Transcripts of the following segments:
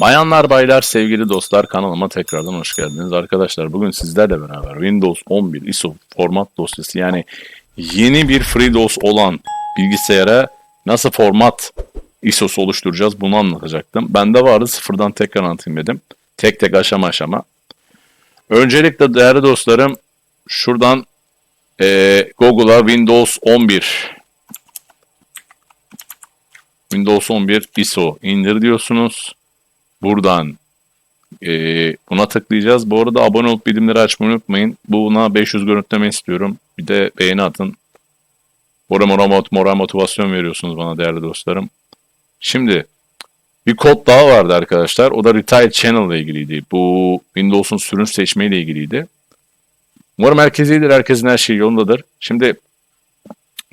Bayanlar, baylar, sevgili dostlar kanalıma tekrardan hoş geldiniz. Arkadaşlar bugün sizlerle beraber Windows 11 ISO format dosyası yani yeni bir FreeDOS olan bilgisayara nasıl format ISO'su oluşturacağız bunu anlatacaktım. Bende vardı sıfırdan tekrar anlatayım dedim. Tek tek aşama aşama. Öncelikle değerli dostlarım şuradan eee Google'a Windows 11 Windows 11 ISO indir diyorsunuz. Buradan eee, buna tıklayacağız. Bu arada abone olup bildirimleri açmayı unutmayın. Buna 500 görüntüleme istiyorum. Bir de beğeni atın. Moral, moral, moral motivasyon veriyorsunuz bana değerli dostlarım. Şimdi bir kod daha vardı arkadaşlar. O da Retail Channel ile ilgiliydi. Bu Windows'un sürüm seçmeyle ilgiliydi. Umarım herkes iyidir. Herkesin her şeyi yolundadır. Şimdi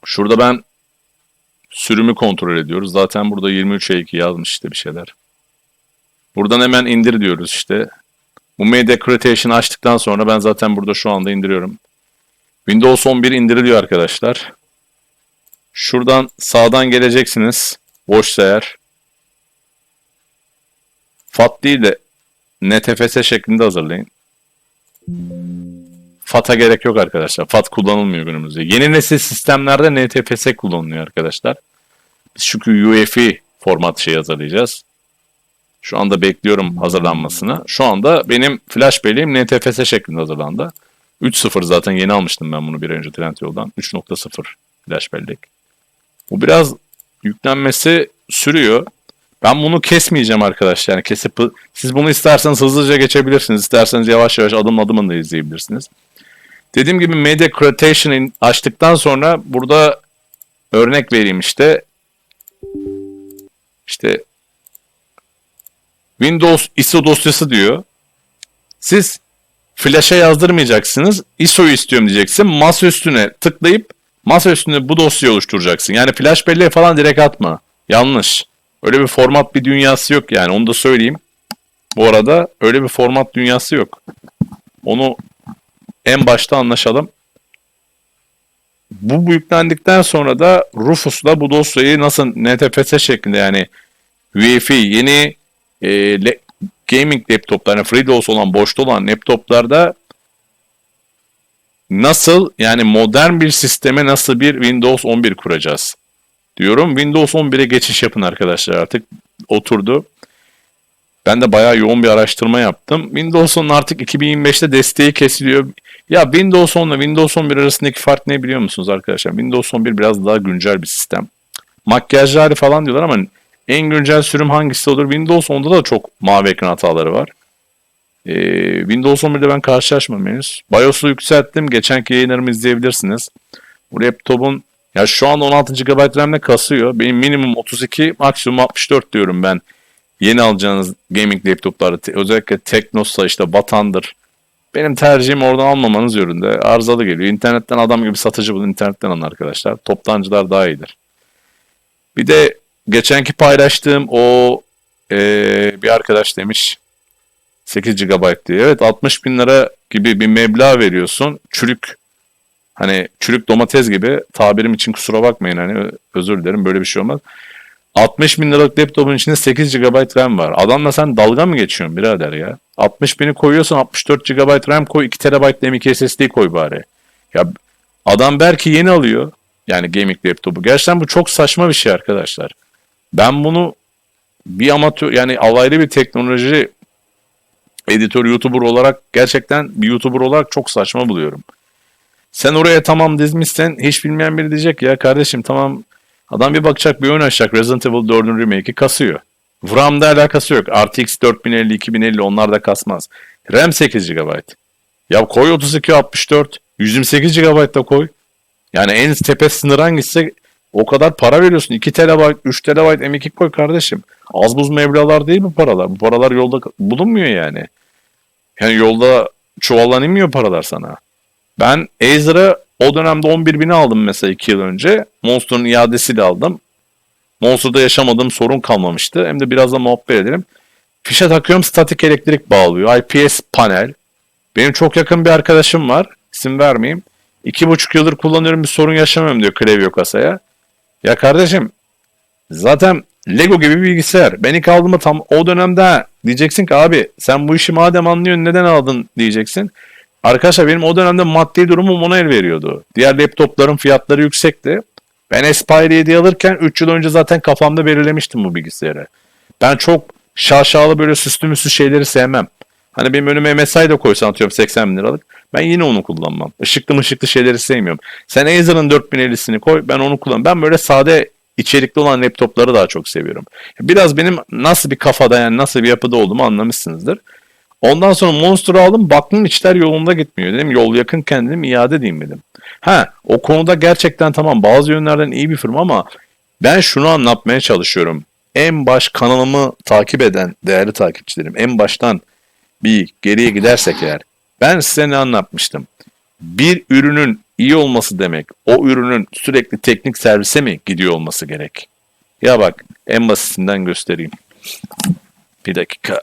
şurada ben sürümü kontrol ediyoruz. Zaten burada 23 2 yazmış işte bir şeyler. Buradan hemen indir diyoruz işte. Bu Media Creation açtıktan sonra ben zaten burada şu anda indiriyorum. Windows 11 indiriliyor arkadaşlar. Şuradan sağdan geleceksiniz. Boşsa eğer. FAT değil de NTFS şeklinde hazırlayın. FAT'a gerek yok arkadaşlar. FAT kullanılmıyor günümüzde. Yeni nesil sistemlerde NTFS kullanılıyor arkadaşlar. Biz çünkü UEFI format şey hazırlayacağız. Şu anda bekliyorum hazırlanmasını. Şu anda benim flash belleğim NTFS şeklinde hazırlandı. 3.0 zaten yeni almıştım ben bunu bir önce Trendyol'dan. 3.0 flash bellek. Bu biraz yüklenmesi sürüyor. Ben bunu kesmeyeceğim arkadaşlar. Yani kesip siz bunu isterseniz hızlıca geçebilirsiniz. İsterseniz yavaş yavaş adım adımını da izleyebilirsiniz. Dediğim gibi Media Creation'ı açtıktan sonra burada örnek vereyim işte. İşte Windows ISO dosyası diyor. Siz flash'a yazdırmayacaksınız. ISO'yu istiyorum diyeceksin. Masa üstüne tıklayıp masa üstüne bu dosyayı oluşturacaksın. Yani flash belleğe falan direkt atma. Yanlış. Öyle bir format bir dünyası yok yani onu da söyleyeyim. Bu arada öyle bir format dünyası yok. Onu en başta anlaşalım. Bu yüklendikten sonra da Rufus'la bu dosyayı nasıl NTFS şeklinde yani UEFI yeni e, le- gaming laptoplar, yani FreeDOS olan boşta olan laptoplarda nasıl yani modern bir sisteme nasıl bir Windows 11 kuracağız diyorum. Windows 11'e geçiş yapın arkadaşlar artık oturdu. Ben de bayağı yoğun bir araştırma yaptım. Windows 10 artık 2025'te desteği kesiliyor. Ya Windows 10 ile Windows 11 arasındaki fark ne biliyor musunuz arkadaşlar? Windows 11 biraz daha güncel bir sistem. Makyajlı falan diyorlar ama en güncel sürüm hangisi olur? Windows 10'da da çok mavi ekran hataları var. Ee, Windows 11'de ben karşılaşmadım henüz. BIOS'u yükselttim. Geçenki yayınlarımı izleyebilirsiniz. Bu laptopun ya şu an 16 GB RAM'le kasıyor. Benim minimum 32, maksimum 64 diyorum ben. Yeni alacağınız gaming laptoplarda te- özellikle Teknosa işte Vatan'dır. Benim tercihim oradan almamanız yönünde. Arızalı geliyor. İnternetten adam gibi satıcı bulun internetten alın arkadaşlar. Toptancılar daha iyidir. Bir de geçenki paylaştığım o eee, bir arkadaş demiş 8 GB diye. Evet 60 bin lira gibi bir meblağ veriyorsun. Çürük hani çürük domates gibi tabirim için kusura bakmayın hani özür dilerim böyle bir şey olmaz. 60 bin liralık laptopun içinde 8 GB RAM var. Adamla sen dalga mı geçiyorsun birader ya? 60 bini koyuyorsun 64 GB RAM koy 2 TB da M.2 SSD koy bari. Ya adam belki yeni alıyor. Yani gaming laptopu. Gerçekten bu çok saçma bir şey arkadaşlar. Ben bunu bir amatör yani alaylı bir teknoloji editör YouTuber olarak gerçekten bir YouTuber olarak çok saçma buluyorum. Sen oraya tamam dizmişsen hiç bilmeyen biri diyecek ya kardeşim tamam adam bir bakacak bir oyun açacak Resident Evil 4'ün remake'i kasıyor. RAM'da alakası yok. RTX 4050 2050 onlar da kasmaz. RAM 8 GB. Ya koy 32 64 128 GB da koy. Yani en tepe sınır hangisi o kadar para veriyorsun. 2 TB, 3 TB M2 koy kardeşim. Az buz mevlalar değil mi paralar? Bu paralar yolda bulunmuyor yani. Yani yolda çuvaldan inmiyor paralar sana. Ben Acer'ı o dönemde 11 bini aldım mesela 2 yıl önce. Monster'ın iadesiyle aldım. Monster'da yaşamadığım sorun kalmamıştı. Hem de biraz da muhabbet edelim. Fişe takıyorum statik elektrik bağlıyor. IPS panel. Benim çok yakın bir arkadaşım var. İsim vermeyeyim. İki buçuk yıldır kullanıyorum bir sorun yaşamıyorum diyor klavye kasaya. Ya kardeşim zaten Lego gibi bir bilgisayar. Ben ilk aldığımda tam o dönemde diyeceksin ki abi sen bu işi madem anlıyorsun neden aldın diyeceksin. Arkadaşlar benim o dönemde maddi durumum ona el veriyordu. Diğer laptopların fiyatları yüksekti. Ben Aspire 7 alırken 3 yıl önce zaten kafamda belirlemiştim bu bilgisayarı. Ben çok şaşalı böyle süslü müslü şeyleri sevmem. Hani benim önüme MSI de koysan atıyorum 80 bin liralık. Ben yine onu kullanmam. Işıklı mışıklı şeyleri sevmiyorum. Sen Acer'ın 4050'sini koy ben onu kullanmam. Ben böyle sade içerikli olan laptopları daha çok seviyorum. Biraz benim nasıl bir kafada yani nasıl bir yapıda olduğumu anlamışsınızdır. Ondan sonra Monster'ı aldım baktım işler yolunda gitmiyor. Dedim yol yakınken dedim iade edeyim dedim. Ha o konuda gerçekten tamam bazı yönlerden iyi bir firma ama ben şunu anlatmaya çalışıyorum. En baş kanalımı takip eden değerli takipçilerim en baştan bir geriye gidersek eğer ben size ne anlatmıştım? Bir ürünün iyi olması demek o ürünün sürekli teknik servise mi gidiyor olması gerek? Ya bak en basitinden göstereyim. Bir dakika.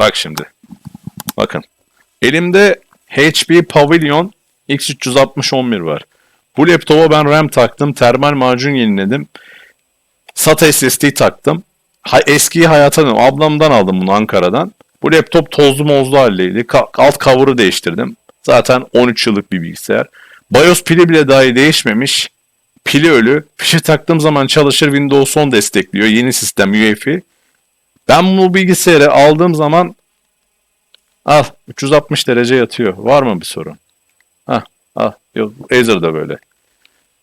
Bak şimdi. Bakın. Elimde HP Pavilion X360-11 var. Bu laptopa ben RAM taktım, termal macun yeniledim. SATA SSD taktım. Ha, eskiyi hayata döndüm. Ablamdan aldım bunu Ankara'dan. Bu laptop tozlu mozlu haldeydi. Ka- alt cover'ı değiştirdim. Zaten 13 yıllık bir bilgisayar. BIOS pili bile dahi değişmemiş. Pili ölü. Fişi taktığım zaman çalışır Windows 10 destekliyor. Yeni sistem UEFI. Ben bu bilgisayarı aldığım zaman al 360 derece yatıyor. Var mı bir sorun? Hah al. Yok Acer'da böyle.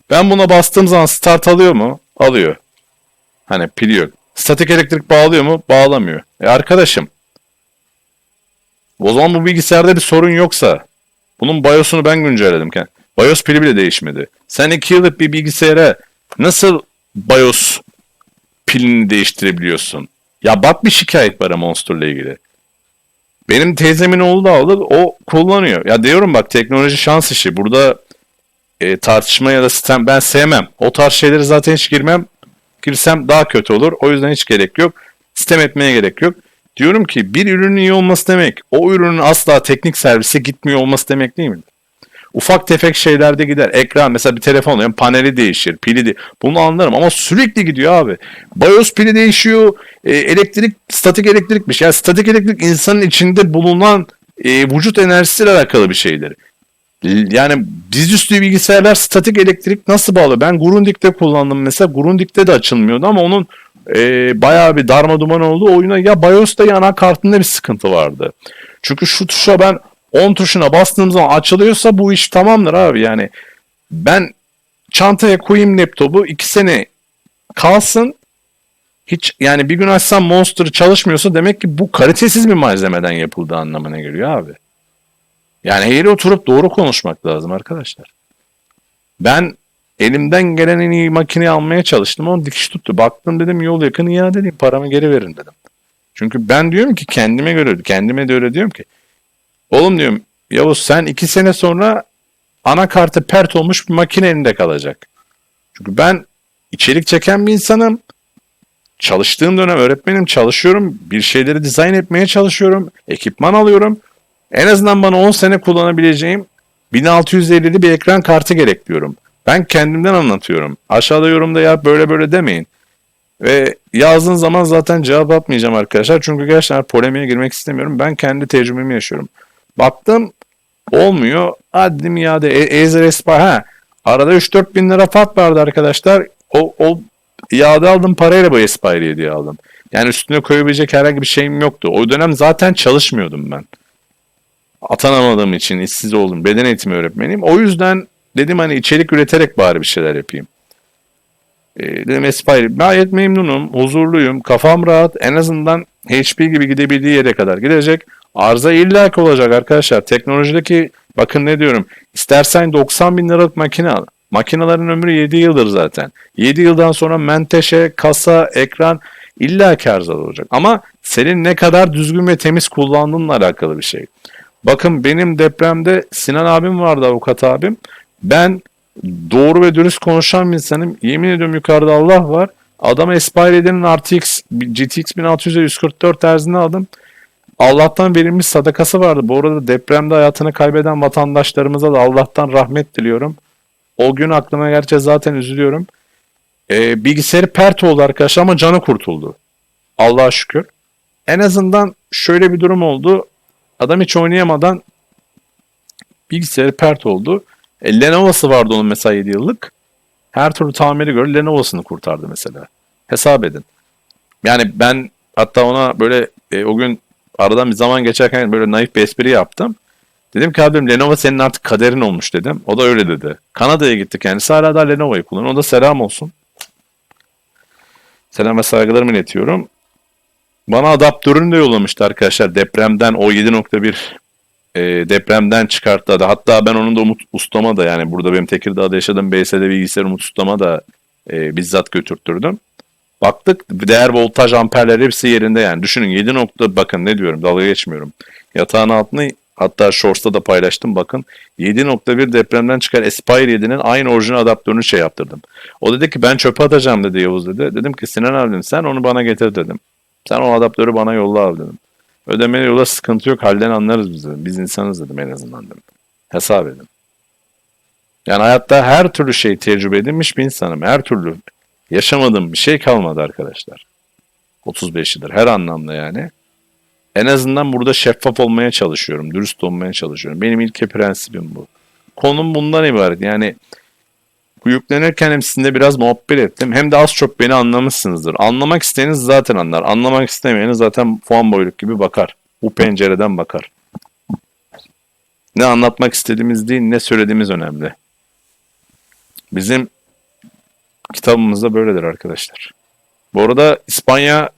Ben buna bastığım zaman start alıyor mu? Alıyor. Hani pili yok. Statik elektrik bağlıyor mu? Bağlamıyor. E arkadaşım. O zaman bu bilgisayarda bir sorun yoksa bunun BIOS'unu ben güncelledim. BIOS pili bile değişmedi. Sen 2 yıllık bir bilgisayara nasıl BIOS pilini değiştirebiliyorsun? Ya bak bir şikayet var Monster'la ilgili. Benim teyzemin oğlu da aldı. O kullanıyor. Ya diyorum bak teknoloji şans işi. Burada e, tartışma ya da sistem ben sevmem. O tarz şeyleri zaten hiç girmem. Girsem daha kötü olur. O yüzden hiç gerek yok. Sistem etmeye gerek yok. Diyorum ki bir ürünün iyi olması demek o ürünün asla teknik servise gitmiyor olması demek değil mi? Ufak tefek şeylerde gider. Ekran mesela bir telefon yani paneli değişir, pili de bunu anlarım ama sürekli gidiyor abi. BIOS pili değişiyor, e, elektrik statik elektrikmiş. Yani statik elektrik insanın içinde bulunan e, vücut enerjisiyle alakalı bir şeydir. Yani dizüstü bilgisayarlar statik elektrik nasıl bağlı? Ben Grundig'de kullandım mesela. Grundig'de de açılmıyordu ama onun e, bayağı bir darma duman oldu. Oyuna ya BIOS'ta ya anakartında bir sıkıntı vardı. Çünkü şu tuşa ben 10 tuşuna bastığım zaman açılıyorsa bu iş tamamdır abi. Yani ben çantaya koyayım laptopu 2 sene kalsın hiç yani bir gün açsam Monster çalışmıyorsa demek ki bu kalitesiz bir malzemeden yapıldığı anlamına geliyor abi. Yani eğri oturup doğru konuşmak lazım arkadaşlar. Ben elimden gelen en iyi makineyi almaya çalıştım ama dikiş tuttu. Baktım dedim yol yakın iade edeyim paramı geri verin dedim. Çünkü ben diyorum ki kendime göre kendime de öyle diyorum ki oğlum diyorum Yavuz sen iki sene sonra anakartı pert olmuş bir makine elinde kalacak. Çünkü ben içerik çeken bir insanım. Çalıştığım dönem öğretmenim çalışıyorum. Bir şeyleri dizayn etmeye çalışıyorum. Ekipman alıyorum. En azından bana 10 sene kullanabileceğim 1650'li bir ekran kartı gerek diyorum. Ben kendimden anlatıyorum. Aşağıda yorumda ya böyle böyle demeyin. Ve yazdığın zaman zaten cevap atmayacağım arkadaşlar. Çünkü gerçekten polemiğe girmek istemiyorum. Ben kendi tecrübemi yaşıyorum. Baktım olmuyor. Hadi dedim iade. E Ezer Espa ha. Arada 3-4 bin lira fark vardı arkadaşlar. O, o iade aldım parayla bu Aspire'yi diye aldım. Yani üstüne koyabilecek herhangi bir şeyim yoktu. O dönem zaten çalışmıyordum ben atanamadığım için işsiz oldum. Beden eğitimi öğretmeniyim. O yüzden dedim hani içerik üreterek bari bir şeyler yapayım. E, dedim Aspire gayet memnunum, huzurluyum, kafam rahat. En azından HP gibi gidebildiği yere kadar gidecek. Arıza illaki olacak arkadaşlar. Teknolojideki bakın ne diyorum. İstersen 90 bin liralık makine al. Makinelerin ömrü 7 yıldır zaten. 7 yıldan sonra menteşe, kasa, ekran illaki arızalı olacak. Ama senin ne kadar düzgün ve temiz kullandığınla alakalı bir şey. Bakın benim depremde Sinan abim vardı avukat abim. Ben doğru ve dürüst konuşan bir insanım. Yemin ediyorum yukarıda Allah var. Adam Aspire 7'nin RTX GTX 1600'e 144 terzini aldım. Allah'tan verilmiş sadakası vardı. Bu arada depremde hayatını kaybeden vatandaşlarımıza da Allah'tan rahmet diliyorum. O gün aklıma gerçi zaten üzülüyorum. Ee, bilgisayarı pert oldu arkadaşlar ama canı kurtuldu. Allah'a şükür. En azından şöyle bir durum oldu. Adam hiç oynayamadan bilgisayarı pert oldu. E, Lenovo'su vardı onun mesela 7 yıllık. Her türlü tamiri göre Lenovo'sunu kurtardı mesela. Hesap edin. Yani ben hatta ona böyle e, o gün aradan bir zaman geçerken böyle naif bir espri yaptım. Dedim ki abim Lenovo senin artık kaderin olmuş dedim. O da öyle dedi. Kanada'ya gitti kendisi hala da Lenovo'yu kullanıyor. O da selam olsun. Selam ve saygılarımı iletiyorum. Bana adaptörünü de yollamıştı arkadaşlar. Depremden o 7.1 e, depremden çıkarttı. Hatta ben onun da Umut Ustama da yani burada benim Tekirdağ'da yaşadığım BSD bilgisayar Umut Ustama da e, bizzat götürttürdüm. Baktık değer voltaj amperler hepsi yerinde yani. Düşünün 7 nokta bakın ne diyorum dalga geçmiyorum. Yatağın altını hatta Shorts'ta da paylaştım bakın. 7.1 depremden çıkan Aspire 7'nin aynı orijinal adaptörünü şey yaptırdım. O dedi ki ben çöpe atacağım dedi Yavuz dedi. Dedim ki Sinan abi dedim, sen onu bana getir dedim. Sen o adaptörü bana yolla abi dedim. Ödemeli yola sıkıntı yok halden anlarız biz dedim. Biz insanız dedim en azından dedim. Hesap edin. Yani hayatta her türlü şey tecrübe edinmiş bir insanım. Her türlü yaşamadığım bir şey kalmadı arkadaşlar. 35 yıldır her anlamda yani. En azından burada şeffaf olmaya çalışıyorum. Dürüst olmaya çalışıyorum. Benim ilke prensibim bu. Konum bundan ibaret. Yani yüklenirken hem sizinle biraz muhabbet ettim. Hem de az çok beni anlamışsınızdır. Anlamak isteyeniz zaten anlar. Anlamak istemeyeniz zaten puan boyluk gibi bakar. Bu pencereden bakar. Ne anlatmak istediğimiz değil, ne söylediğimiz önemli. Bizim kitabımızda böyledir arkadaşlar. Bu arada İspanya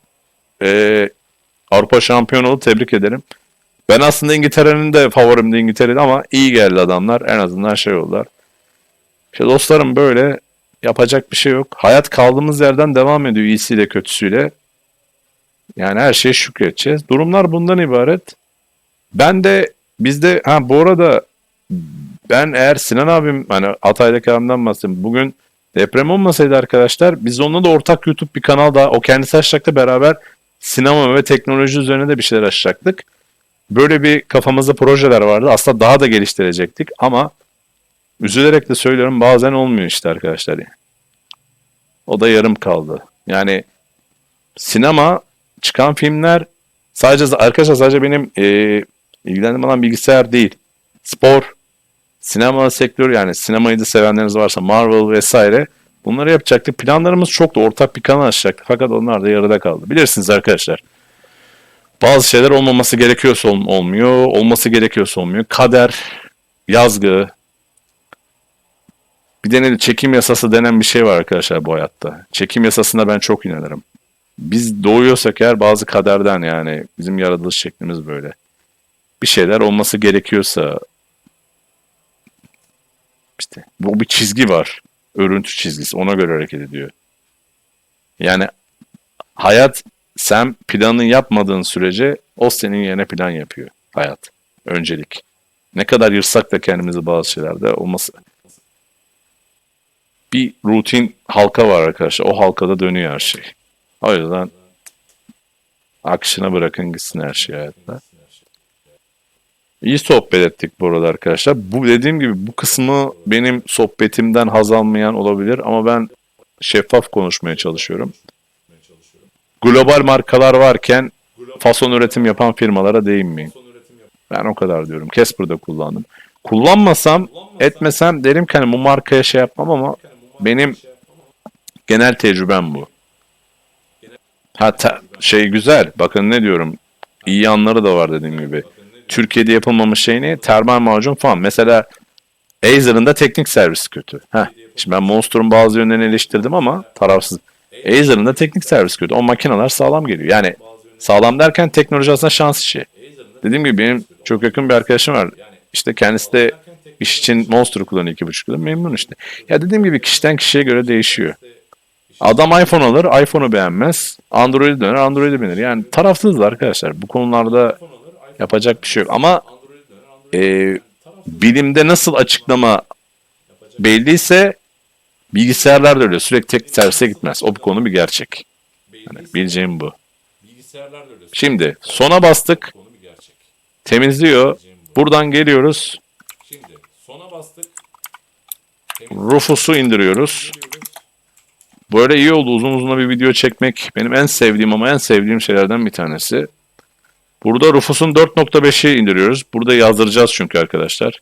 e, Avrupa şampiyonu tebrik ederim. Ben aslında İngiltere'nin de favorimdi İngiltere'de ama iyi geldi adamlar. En azından şey oldular. İşte dostlarım böyle yapacak bir şey yok. Hayat kaldığımız yerden devam ediyor iyisiyle kötüsüyle. Yani her şeye şükredeceğiz. Durumlar bundan ibaret. Ben de bizde ha bu arada ben eğer Sinan abim hani Atay'daki abimden bahsedeyim. Bugün deprem olmasaydı arkadaşlar biz onunla da ortak YouTube bir kanal daha o kendisi açacaktı beraber sinema ve teknoloji üzerine de bir şeyler açacaktık. Böyle bir kafamızda projeler vardı. Aslında daha da geliştirecektik ama üzülerek de söylüyorum bazen olmuyor işte arkadaşlar. O da yarım kaldı. Yani sinema çıkan filmler sadece arkadaşlar sadece benim e, ilgilendiğim alan bilgisayar değil. Spor, sinema sektörü yani sinemayı da sevenleriniz varsa Marvel vesaire bunları yapacaktık. Planlarımız çoktu. Ortak bir kanal açacaktık. Fakat onlar da yarıda kaldı. Bilirsiniz arkadaşlar. Bazı şeyler olmaması gerekiyorsa ol- olmuyor. Olması gerekiyorsa olmuyor. Kader, yazgı. Bir de çekim yasası denen bir şey var arkadaşlar bu hayatta. Çekim yasasına ben çok inanırım. Biz doğuyorsak eğer bazı kaderden yani bizim yaratılış şeklimiz böyle. Bir şeyler olması gerekiyorsa işte bu bir çizgi var. Örüntü çizgisi. Ona göre hareket ediyor. Yani hayat sen planını yapmadığın sürece o senin yerine plan yapıyor. Hayat. Öncelik. Ne kadar yırsak da kendimizi bazı şeylerde olması. Bir rutin halka var arkadaşlar. O halkada dönüyor her şey. O yüzden akışına bırakın gitsin her şey hayatta. İyi sohbet ettik bu arada arkadaşlar. Bu dediğim gibi bu kısmı benim sohbetimden haz almayan olabilir ama ben şeffaf konuşmaya çalışıyorum. Global markalar varken fason üretim yapan firmalara değinmeyin. Ben o kadar diyorum. Casper'da kullandım. Kullanmasam, etmesem derim ki hani bu markaya şey yapmam ama benim genel tecrübem bu. Hatta şey güzel. Bakın ne diyorum. İyi yanları da var dediğim gibi. Türkiye'de yapılmamış şey ne? Termal macun falan. Mesela Acer'ın da teknik servisi kötü. Heh. Şimdi ben Monster'ın bazı yönlerini eleştirdim ama tarafsız. Acer'ın da teknik servis kötü. O makineler sağlam geliyor. Yani sağlam derken teknoloji aslında şans işi. Dediğim gibi benim çok yakın bir arkadaşım var. İşte kendisi de iş için Monster kullanıyor iki buçuk yıldır. Memnun işte. Ya dediğim gibi kişiden kişiye göre değişiyor. Adam iPhone alır, iPhone'u beğenmez. Android'e döner, Android'e binir. Yani tarafsızız arkadaşlar. Bu konularda yapacak bir şey yok. Ama e, bilimde nasıl açıklama belliyse bilgisayarlar da öyle. Sürekli tek servise gitmez. O bir konu bir gerçek. Hani bileceğim bu. Şimdi sona bastık. temizliyor. Buradan geliyoruz. Sona bastık. Rufus'u indiriyoruz. Böyle iyi oldu. Uzun uzun bir video çekmek benim en sevdiğim ama en sevdiğim şeylerden bir tanesi. Burada Rufus'un 4.5'i indiriyoruz. Burada yazdıracağız çünkü arkadaşlar.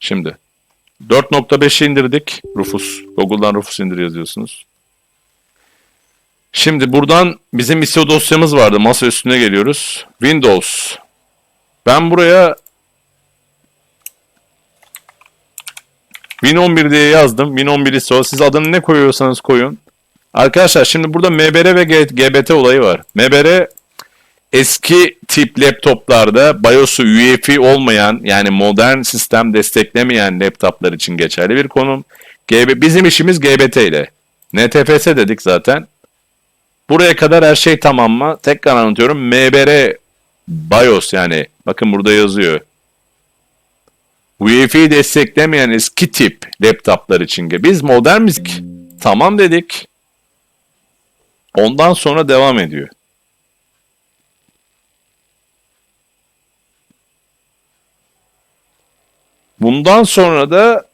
Şimdi 4.5'i indirdik. Rufus. Google'dan Rufus indir yazıyorsunuz. Şimdi buradan bizim ISO dosyamız vardı. Masa üstüne geliyoruz. Windows. Ben buraya Win11 diye yazdım. Win11 ISO. Siz adını ne koyuyorsanız koyun. Arkadaşlar şimdi burada MBR ve GBT olayı var. MBR eski tip laptoplarda BIOS'u UEFI olmayan yani modern sistem desteklemeyen laptoplar için geçerli bir konum. GB, bizim işimiz GBT ile. NTFS dedik zaten. Buraya kadar her şey tamam mı? Tekrar anlatıyorum. MBR BIOS yani bakın burada yazıyor. UEFI desteklemeyen eski tip laptoplar için. Biz modern müzik tamam dedik. Ondan sonra devam ediyor. Bundan sonra da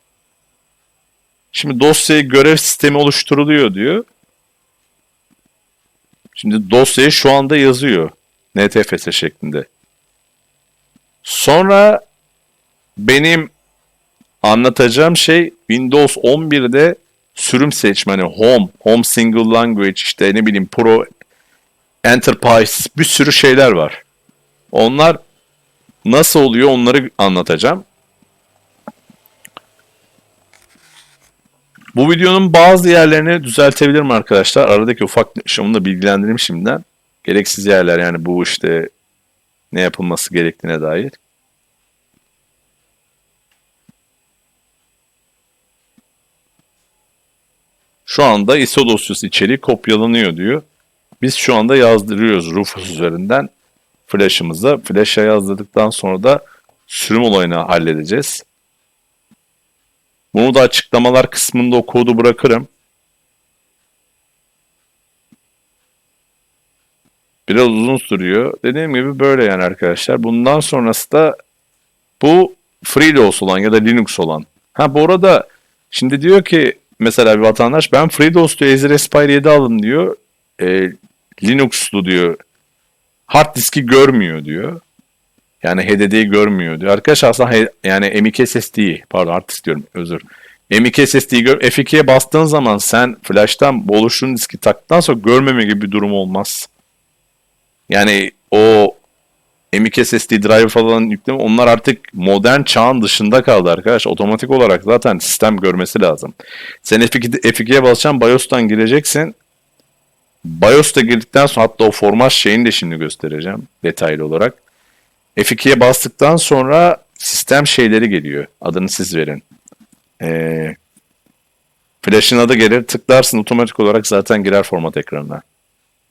şimdi dosyayı görev sistemi oluşturuluyor diyor. Şimdi dosyayı şu anda yazıyor. NTFS şeklinde. Sonra benim anlatacağım şey Windows 11'de sürüm seçmeni Home, Home Single Language işte ne bileyim Pro, Enterprise bir sürü şeyler var. Onlar nasıl oluyor onları anlatacağım. Bu videonun bazı yerlerini düzeltebilirim arkadaşlar. Aradaki ufak onu da bilgilendireyim şimdiden. Gereksiz yerler yani bu işte ne yapılması gerektiğine dair. Şu anda ISO dosyası içeriği kopyalanıyor diyor. Biz şu anda yazdırıyoruz Rufus üzerinden flash'ımıza. Flash'a yazdırdıktan sonra da sürüm olayını halledeceğiz. Bunu da açıklamalar kısmında o kodu bırakırım. Biraz uzun sürüyor. Dediğim gibi böyle yani arkadaşlar. Bundan sonrası da bu FreeDOS olan ya da Linux olan. Ha bu arada şimdi diyor ki mesela bir vatandaş ben FreeDOS diyor Acer Aspire 7 alın diyor. E, Linux'lu diyor. Hard diski görmüyor diyor. Yani HDD'yi görmüyor diyor. Arkadaşlar aslında yani M.2 SSD'yi pardon hard disk diyorum özür. M.2 SSD'yi gör F2'ye bastığın zaman sen flash'tan oluştuğun diski taktıktan sonra görmeme gibi bir durum olmaz. Yani o M.2 SSD drive falan yükleme onlar artık modern çağın dışında kaldı arkadaş. Otomatik olarak zaten sistem görmesi lazım. Sen F2, F2'ye basacaksın BIOS'tan gireceksin. BIOS'ta girdikten sonra hatta o format şeyini de şimdi göstereceğim detaylı olarak. F2'ye bastıktan sonra sistem şeyleri geliyor. Adını siz verin. Ee, flash'ın adı gelir. Tıklarsın otomatik olarak zaten girer format ekranına.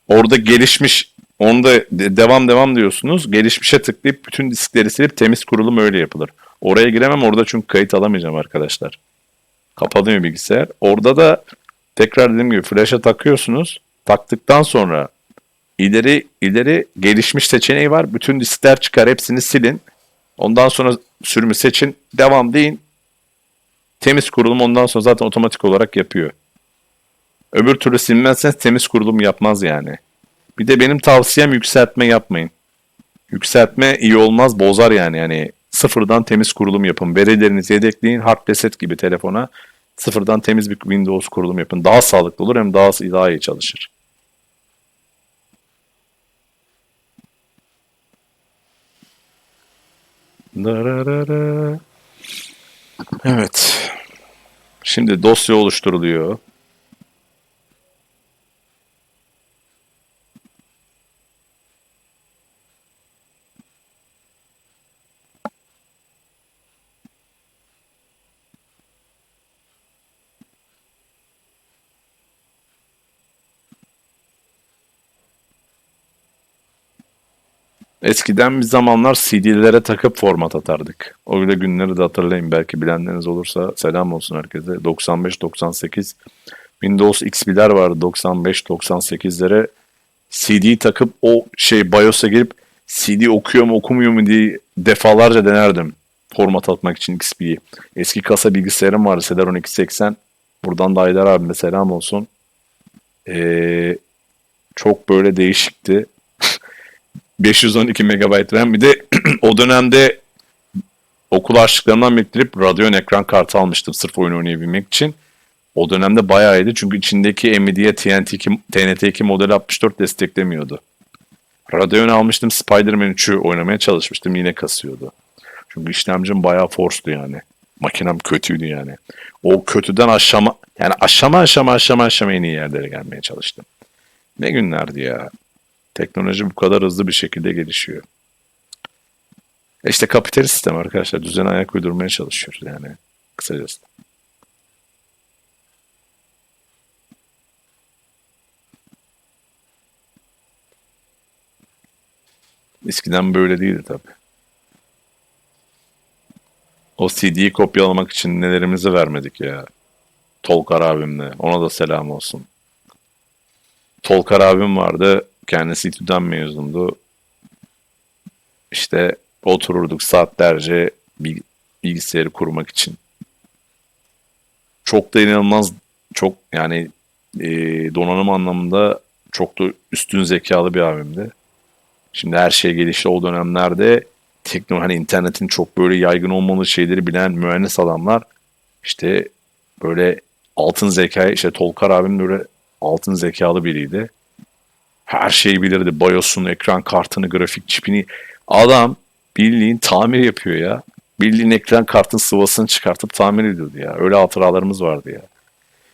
Orada gelişmiş onda de- devam devam diyorsunuz. Gelişmişe tıklayıp bütün diskleri silip temiz kurulum öyle yapılır. Oraya giremem orada çünkü kayıt alamayacağım arkadaşlar. Kapanıyor bilgisayar. Orada da tekrar dediğim gibi flash'a takıyorsunuz. Taktıktan sonra ileri ileri gelişmiş seçeneği var. Bütün diskler çıkar hepsini silin. Ondan sonra sürümü seçin. Devam deyin. Temiz kurulum ondan sonra zaten otomatik olarak yapıyor. Öbür türlü silmezseniz temiz kurulum yapmaz yani. Bir de benim tavsiyem yükseltme yapmayın. Yükseltme iyi olmaz bozar yani. Yani sıfırdan temiz kurulum yapın. Verilerinizi yedekleyin. Hard reset gibi telefona sıfırdan temiz bir Windows kurulum yapın. Daha sağlıklı olur hem daha, daha iyi çalışır. Evet. Şimdi dosya oluşturuluyor. Eskiden bir zamanlar CD'lere takıp format atardık. Öyle günleri de hatırlayın. Belki bilenleriniz olursa selam olsun herkese. 95-98 Windows XP'ler vardı 95-98'lere CD'yi takıp o şey BIOS'a girip CD okuyor mu okumuyor mu diye defalarca denerdim. Format atmak için XP'yi. Eski kasa bilgisayarım vardı Celeron 280. Buradan da Aydar abime selam olsun. Ee, çok böyle değişikti. 512 MB RAM. Bir de o dönemde okul harçlıklarımdan biriktirip Radeon ekran kartı almıştım sırf oyun oynayabilmek için. O dönemde bayağı iyiydi çünkü içindeki Nvidia TNT2, TNT2 model 64 desteklemiyordu. Radeon almıştım Spider-Man 3'ü oynamaya çalışmıştım yine kasıyordu. Çünkü işlemcim bayağı force'du yani. Makinem kötüydü yani. O kötüden aşama yani aşama aşama aşama aşama en iyi yerlere gelmeye çalıştım. Ne günlerdi ya. Teknoloji bu kadar hızlı bir şekilde gelişiyor. E İşte kapitalist sistem arkadaşlar. Düzene ayak uydurmaya çalışıyoruz yani. Kısacası. Eskiden böyle değildi tabii. O CD'yi kopyalamak için nelerimizi vermedik ya. Tolkar abimle. Ona da selam olsun. Tolkar abim vardı. Kendisi İTÜ'den mezundu. İşte otururduk saatlerce bil- bilgisayarı kurmak için. Çok da inanılmaz çok yani e, donanım anlamında çok da üstün zekalı bir abimdi. Şimdi her şey gelişti o dönemlerde tekno hani internetin çok böyle yaygın olmalı şeyleri bilen mühendis adamlar işte böyle altın zeka işte Tolkar abim böyle altın zekalı biriydi. Her şeyi bilirdi. BIOS'unu, ekran kartını, grafik çipini. Adam bildiğin tamir yapıyor ya. Bildiğin ekran kartın sıvasını çıkartıp tamir ediyordu ya. Öyle hatıralarımız vardı ya.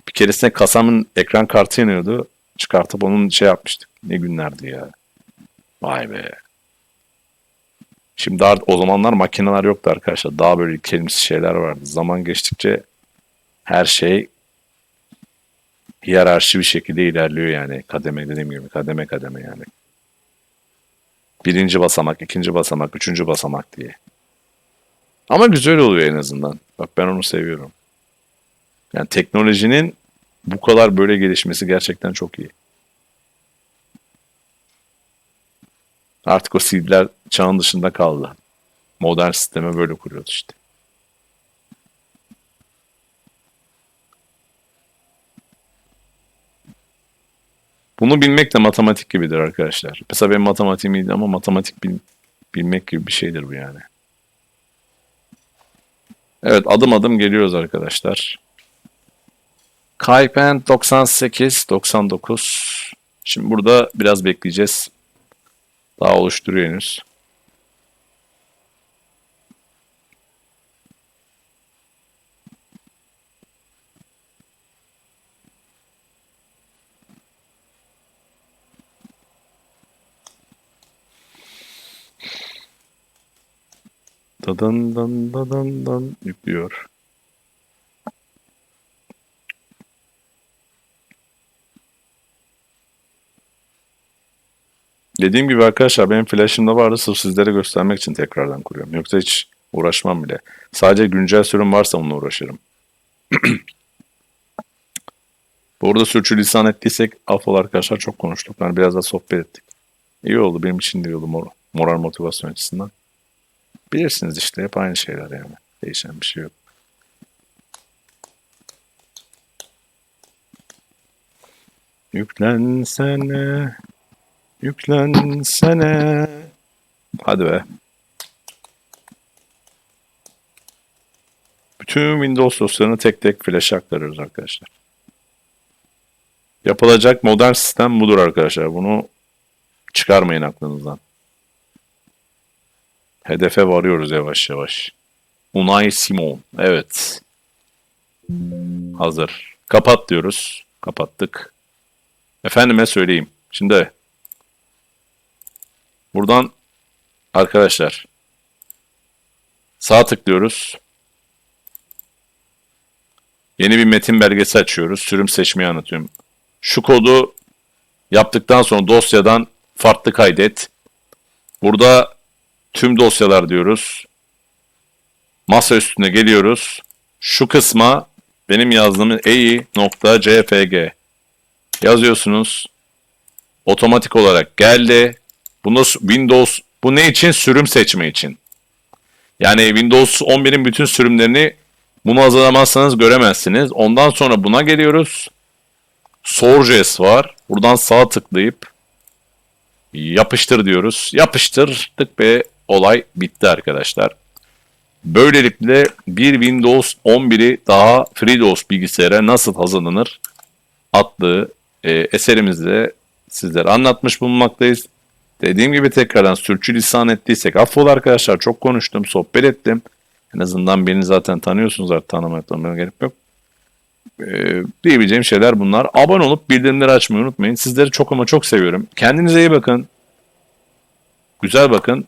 Bir keresinde kasamın ekran kartı yanıyordu. Çıkartıp onun şey yapmıştık. Ne günlerdi ya. Vay be. Şimdi artık o zamanlar makineler yoktu arkadaşlar. Daha böyle kelimsi şeyler vardı. Zaman geçtikçe her şey hiyerarşi bir şekilde ilerliyor yani. Kademe dediğim gibi kademe kademe yani. Birinci basamak, ikinci basamak, üçüncü basamak diye. Ama güzel oluyor en azından. Bak ben onu seviyorum. Yani teknolojinin bu kadar böyle gelişmesi gerçekten çok iyi. Artık o CD'ler çağın dışında kaldı. Modern sisteme böyle kuruyoruz işte. Bunu bilmek de matematik gibidir arkadaşlar. Mesela benim matematiğim iyiydi ama matematik bil- bilmek gibi bir şeydir bu yani. Evet adım adım geliyoruz arkadaşlar. Kaypen 98, 99. Şimdi burada biraz bekleyeceğiz. Daha oluşturuyor henüz. Dadan dan dadan dan yüklüyor. Dediğim gibi arkadaşlar benim flash'ımda vardı sırf sizlere göstermek için tekrardan kuruyorum. Yoksa hiç uğraşmam bile. Sadece güncel sürüm varsa onunla uğraşırım. Bu arada sürçülisan ettiysek affola arkadaşlar çok konuştuk. Yani biraz da sohbet ettik. İyi oldu benim için de iyi oldu mor moral motivasyon açısından. Bilirsiniz işte hep aynı şeyler yani. Değişen bir şey yok. Yüklensene. Yüklensene. Hadi be. Bütün Windows dosyalarını tek tek flash'a aktarıyoruz arkadaşlar. Yapılacak modern sistem budur arkadaşlar. Bunu çıkarmayın aklınızdan. Hedefe varıyoruz yavaş yavaş. Unai Simon. Evet. Hazır. Kapat diyoruz. Kapattık. Efendime söyleyeyim. Şimdi buradan arkadaşlar sağ tıklıyoruz. Yeni bir metin belgesi açıyoruz. Sürüm seçmeyi anlatıyorum. Şu kodu yaptıktan sonra dosyadan farklı kaydet. Burada tüm dosyalar diyoruz. Masa üstüne geliyoruz. Şu kısma benim yazdığım ei.cpg yazıyorsunuz. otomatik olarak geldi. Bunu Windows bu ne için? Sürüm seçme için. Yani Windows 11'in bütün sürümlerini bunu hazırlamazsanız göremezsiniz. Ondan sonra buna geliyoruz. Source var. Buradan sağ tıklayıp yapıştır diyoruz. Yapıştırdık ve olay bitti arkadaşlar. Böylelikle bir Windows 11'i daha FreeDOS bilgisayara nasıl hazırlanır adlı e, eserimizde sizlere anlatmış bulunmaktayız. Dediğim gibi tekrardan sürçülisan ettiysek affola arkadaşlar. Çok konuştum, sohbet ettim. En azından beni zaten tanıyorsunuz artık tanımaklarına gerek yok. Ee, diyebileceğim şeyler bunlar. Abone olup bildirimleri açmayı unutmayın. Sizleri çok ama çok seviyorum. Kendinize iyi bakın. Güzel bakın.